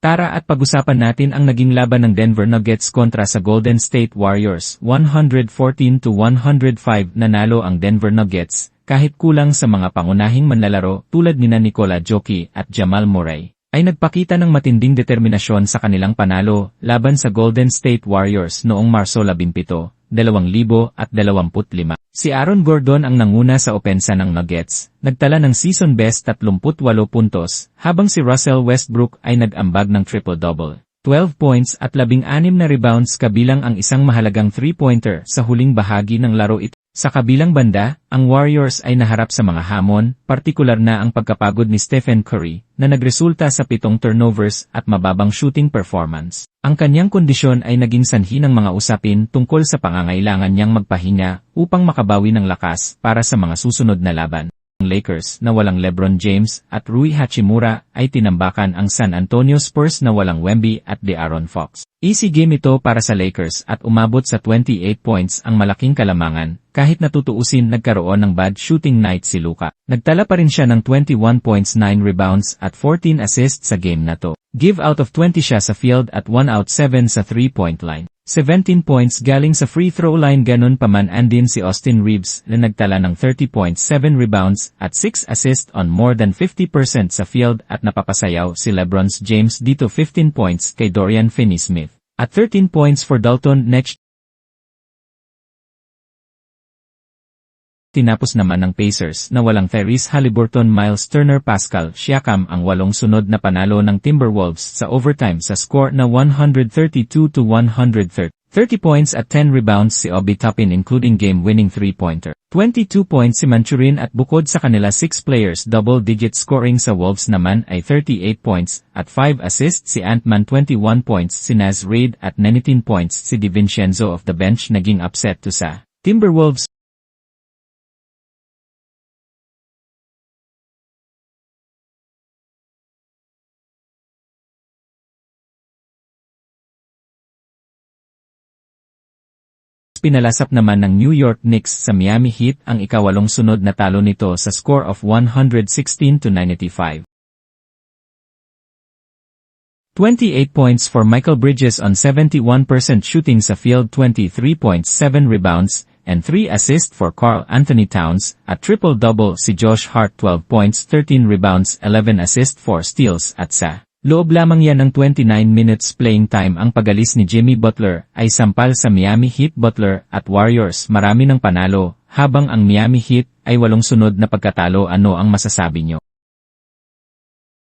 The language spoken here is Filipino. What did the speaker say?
Tara at pag-usapan natin ang naging laban ng Denver Nuggets kontra sa Golden State Warriors. 114 to 105 nanalo ang Denver Nuggets, kahit kulang sa mga pangunahing manlalaro tulad nina Nikola Jokic at Jamal Murray, ay nagpakita ng matinding determinasyon sa kanilang panalo laban sa Golden State Warriors noong Marso 17, 2025. Si Aaron Gordon ang nanguna sa opensa ng Nuggets, nagtala ng season best 38 puntos, habang si Russell Westbrook ay nag-ambag ng triple-double. 12 points at 16 na rebounds kabilang ang isang mahalagang 3-pointer sa huling bahagi ng laro ito. Sa kabilang banda, ang Warriors ay naharap sa mga hamon, partikular na ang pagkapagod ni Stephen Curry, na nagresulta sa pitong turnovers at mababang shooting performance. Ang kanyang kondisyon ay naging sanhi ng mga usapin tungkol sa pangangailangan niyang magpahinga upang makabawi ng lakas para sa mga susunod na laban. Lakers na walang LeBron James at Rui Hachimura ay tinambakan ang San Antonio Spurs na walang Wemby at De'Aaron Fox. Easy game ito para sa Lakers at umabot sa 28 points ang malaking kalamangan, kahit natutuusin nagkaroon ng bad shooting night si Luka. Nagtala pa rin siya ng 21 points 9 rebounds at 14 assists sa game na to. Give out of 20 siya sa field at 1 out 7 sa 3-point line. 17 points galing sa free throw line ganun pa man andin si Austin Reeves na nagtala ng 30 points 7 rebounds at 6 assists on more than 50% sa field at napapasayaw si Lebron's James dito 15 points kay Dorian Finney-Smith at 13 points for Dalton Next. Tinapos naman ng Pacers na walang Therese Halliburton Miles Turner Pascal Siakam ang walong sunod na panalo ng Timberwolves sa overtime sa score na 132 to 130. 30 points at 10 rebounds si Obi Toppin including game-winning 3-pointer. 22 points si Manchurin at bukod sa kanila 6 players double-digit scoring sa Wolves naman ay 38 points at 5 assists si Antman 21 points si Naz Reid at 19 points si DiVincenzo of the bench naging upset to sa Timberwolves. Pinalasap naman ng New York Knicks sa Miami Heat ang ikawalong sunod na talo nito sa score of 116 to 95. 28 points for Michael Bridges on 71% shooting sa field 23.7 rebounds, and 3 assists for Carl Anthony Towns, at triple-double si Josh Hart 12 points 13 rebounds 11 assists for steals at sa Loob lamang yan ng 29 minutes playing time ang pagalis ni Jimmy Butler ay sampal sa Miami Heat Butler at Warriors marami ng panalo, habang ang Miami Heat ay walong sunod na pagkatalo ano ang masasabi nyo.